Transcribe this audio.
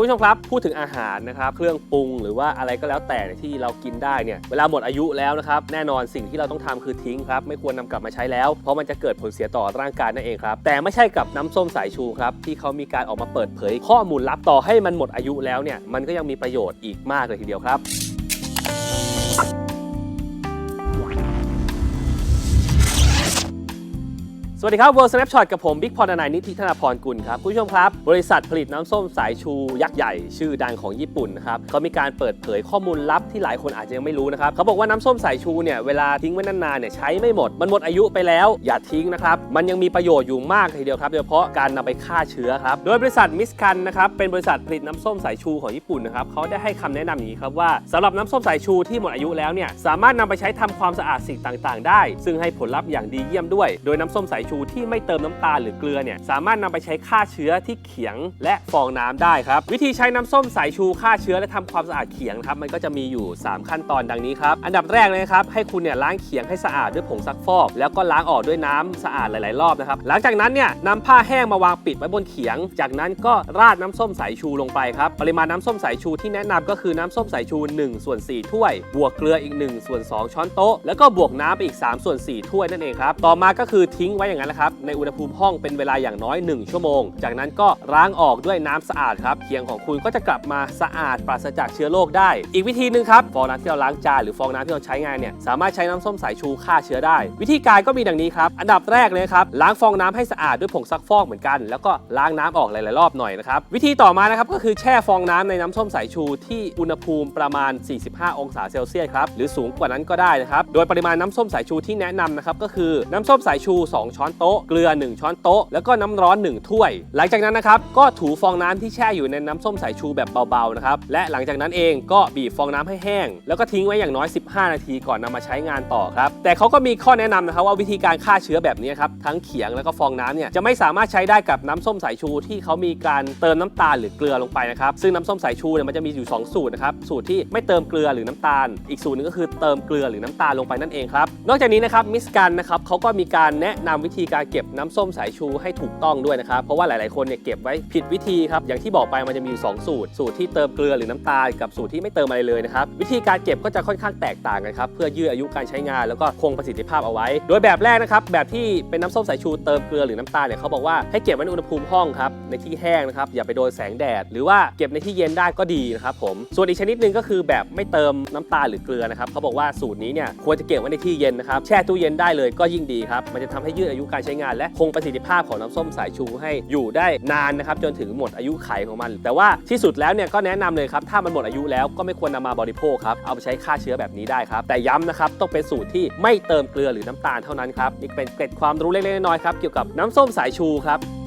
คุณผู้ชมครับพูดถึงอาหารนะครับเครื่องปรุงหรือว่าอะไรก็แล้วแต่ที่เรากินได้เนี่ยเวลาหมดอายุแล้วนะครับแน่นอนสิ่งที่เราต้องทำคือทิ้งครับไม่ควรนำกลับมาใช้แล้ว เพราะมันจะเกิดผลเสียต่อร่างกายนั่นเองครับแต่ไม่ใช่กับน้ำส้มสายชูครับที่เขามีการออกมาเปิดเผย ข้อมูลลับต่อให้มันหมดอายุแล้วเนี่ยมันก็ยังมีประโยชน์อีกมากเลยทีเดียวครับ สวัสดีครับ World Snapshot กับผม บิ๊กพรนายนิติธนาพรกุลครับคุณผู้ชมครับ บริษัทผลิตน้ำส้มสายชูยักษ์ใหญ่ ชื่อดังของญี่ปุ่นนะครับเขามีการเปิดเผยข้อมูลลับที่หลายคนอาจจะยังไม่รู้นะครับเขาบอกว่าน้ำส้มสายชูเนี่ยเวลาทิ้งไว้นานๆเนี่ยใช้ไม่หมด มันหมดอายุไปแล้ว อย่าทิ้งนะครับ มันยังมีประโยชน์อยู่มากทีเดียวครับโดยเฉพาะการนำไปฆ่าเชื้อครับ โดยบริษัทมิสคันนะครับเป็นบริษัทผลิตน้ำส้มสายชูของญี่ปุ่นนะครับเขาได้ให้คำแนะนำอย่างนี้ครับว่าสำหรับน้ำส้มสายชูที่หมดอายุแล้วเนี่ยสามารถนำไปใช้ทำความสะอาดสิ่งต่าง ๆ ได้ ซึ่งให้ผลลัพธ์อย่างดีเยี่ยมด้วย โดยน้ำส้มสายชูที่ไม่เติมน้ำตาลหรือเกลือเนี่ยสามารถนำไปใช้ฆ่าเชื้อที่เขียงและฟองน้ำได้ครับ วิธีใช้น้ำส้มสายชูฆ่าเชื้อและทำความสะอาดเขียงครับมันก็จะมีอยู่ 3 ขั้นตอนดังนี้ครับอันดับแรกเลยครับให้คุณเนี่ยล้างเขียงให้สะอาดด้วยผงซักฟอก แล้วก็ล้างออกด้วยน้ำสะอาดหลาย ๆ รอบนะครับหลังจากนั้นเนี่ยนำผ้าแห้งมาวางปิดไว้บนเขียง จากนั้นก็ราดน้ำส้มสายชูลงไปครับปริมาณน้ำส้มสายชูที่แนะนำก็คือน้ำส้มสายชู1ส่วน4ถ้วย บวกเกลืออีก1ส่วน2ช้อนโต๊ะแล้วก็บวกน้ำไปอีก3ส่วน4ถ้วยนั่นเองครับต่อมาก็คือทิ้งไว้อย่างนั้นแหละครับในอุณหภูมิห้องเป็นเวลาอย่างน้อย 1 ชั่วโมง จากนั้นก็ล้างออกด้วยน้ำสะอาดครับเขียงของคุณก็จะกลับมาสะอาดปราศจากเชื้อโรคได้ อีกวิธีหนึ่งครับฟองน้ำที่เราล้างจานหรือฟองน้ำที่เราใช้งานเนี่ยสามารถใช้น้ำส้มสายชูฆ่าเชื้อได้ วิธีการก็มีดังนี้ครับอันดับแรกเลยครับล้างฟองน้ำให้สะอาดด้วยผงซักฟอกเหมือนกัน แล้วก็ล้างน้ำออกหลายๆรอบหน่อยนะครับวิธีต่อมานะครับก็คือแช่ฟองน้ำในน้ำส้มสายชูที่อุณหภูมิประมาณ 45 องศาเซลเซียสครับหรือสูงกว่านั้นก็ได้นะครับโดยปริมาณน้ำส้มสายชูที่แนะนำนะครับก็คือน้ำส้มสายชู 2 ช้อนโต๊ะ เกลือ 1 ช้อนโต๊ะ แล้วก็น้ำร้อน 1 ถ้วย หลังจากนั้นนะครับ ก็ถูฟองน้ำที่แช่อยู่ในน้ำส้มสายชูแบบเบาๆนะครับ และหลังจากนั้นเองก็บีบฟองน้ำให้แห้ง แล้วก็ทิ้งไว้อย่างน้อย 15 นาทีก่อนนำมาใช้งานต่อครับ แต่เขาก็มีข้อแนะนำนะครับว่าวิธีการฆ่าเชื้อแบบนี้ครับ ทั้งเขียงแล้วก็ฟองน้ำเนี่ย จะไม่สามารถใช้ได้กับน้ำส้มสายชูที่เขามีการเติมน้ำตาลหรือเกลือลงไปนะครับ ซึ่งน้ำส้มสายชูเนี่ยมันจะมีอยู่ 2 สูตรนะครับ สูตรที่ไม่เติมเกลือหรือน้ำตาล อีกสูตรนึงก็คือเติมเกลือหรือน้ำตาลลงไปนั่นเองครับ นอกจากนี้นะครับมิสกันนะครับเขาก็มีการแนะนำวิธีการเก็บน้ำส้มสายชูให้ถูกต้องด้วยนะครับเพราะว่าหลาย ๆ คนเนี่ยเก็บไว้ผิดวิธีครับอย่างที่บอกไปมันจะมีอยู่ 2 สูตร สูตรที่เติมเกลือหรือน้ำตาลกับสูตรที่ไม่เติมอะไรเลยนะครับวิธีการเก็บก็จะค่อนข้างแตกต่างกันครับเพื่อยืดอายุการใช้งานแล้วก็คงประสิทธิภาพเอาไว้ โดยแบบแรกนะครับแบบที่เป็นน้ำส้มสายชูเติมเกลือหรือน้ำตาลเนี่ยเขาบอกว่าให้เก็บไว้ในอุณหภูมิห้องครับในที่แห้งนะครับอย่าไปโดนแสงแดด หรือว่าเก็บในที่เย็นได้ก็ดีนะครับผมส่วนอีกชนิดหนึ่งก็คือแบบไม่เติมน้ำตาลหรือเกลือนะครับเขาบอกว่าสูตรนี้เนี่ยควรจะเก็บไว้ในที่เย็นนะครับแช่ตู้เย็นได้เลยก็ยิ่งดีครับมันจะทำให้ยืดอายุการใช้งานและคงประสิทธิภาพของน้ำส้มสายชูให้อยู่ได้นานนะครับจนถึงหมดอายุไขของมัน แต่ว่าที่สุดแล้วเนี่ยก็แนะนำเลยครับถ้ามันหมดอายุแล้วก็ไม่ควรนำมาบริโภคครับเอาไปใช้ฆ่าเชื้อแบบนี้ได้ครับแต่ย้ำนะครับต้องเป็นสูตรที่ไม่เติมเกลือหรือน้ำตาลเท่านั้นครับนี่เป็นเกร็ดความรู้เล็กๆน้อยๆครับเกี่ยวกับน้ำส้มสายชูครับ